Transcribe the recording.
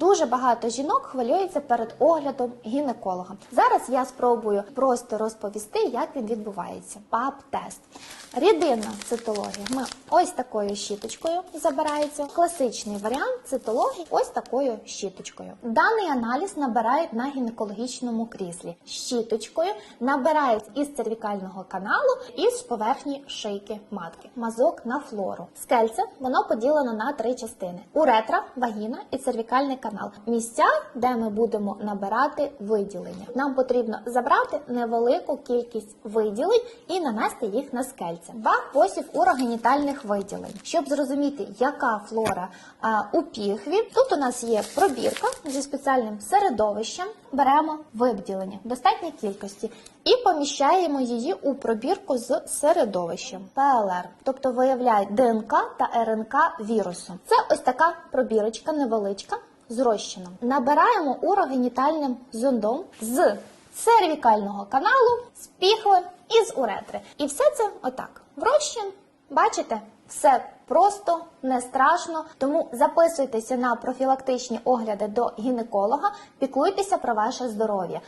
Дуже багато жінок хвилюється перед оглядом гінеколога. Зараз я спробую просто розповісти, як він відбувається. ПАП-тест. Рідинна цитологія. Ми ось такою щіточкою забирається. Класичний варіант цитології ось такою щіточкою. Даний аналіз набирають на гінекологічному кріслі. Щіточкою набирають із цервікального каналу і з поверхні шийки матки. Мазок на флору. Скельце воно поділено на три частини: уретра, вагіна і цервікальний канал. Місця, де ми будемо набирати виділення. Нам потрібно забрати невелику кількість виділень і нанести їх на скельце. Два посів урогенітальних виділень. Щоб зрозуміти, яка флора а, у піхві, тут у нас є пробірка зі спеціальним середовищем. Беремо виділення в достатній кількості і поміщаємо її у пробірку з середовищем ПЛР, тобто виявляє ДНК та РНК вірусу. Це ось така пробірочка невеличка з. Набираємо урогенітальним зондом з сервікального каналу, з піхви і з уретри. І все це отак. В бачите, все просто, не страшно. Тому записуйтеся на профілактичні огляди до гінеколога, піклуйтеся про ваше здоров'я.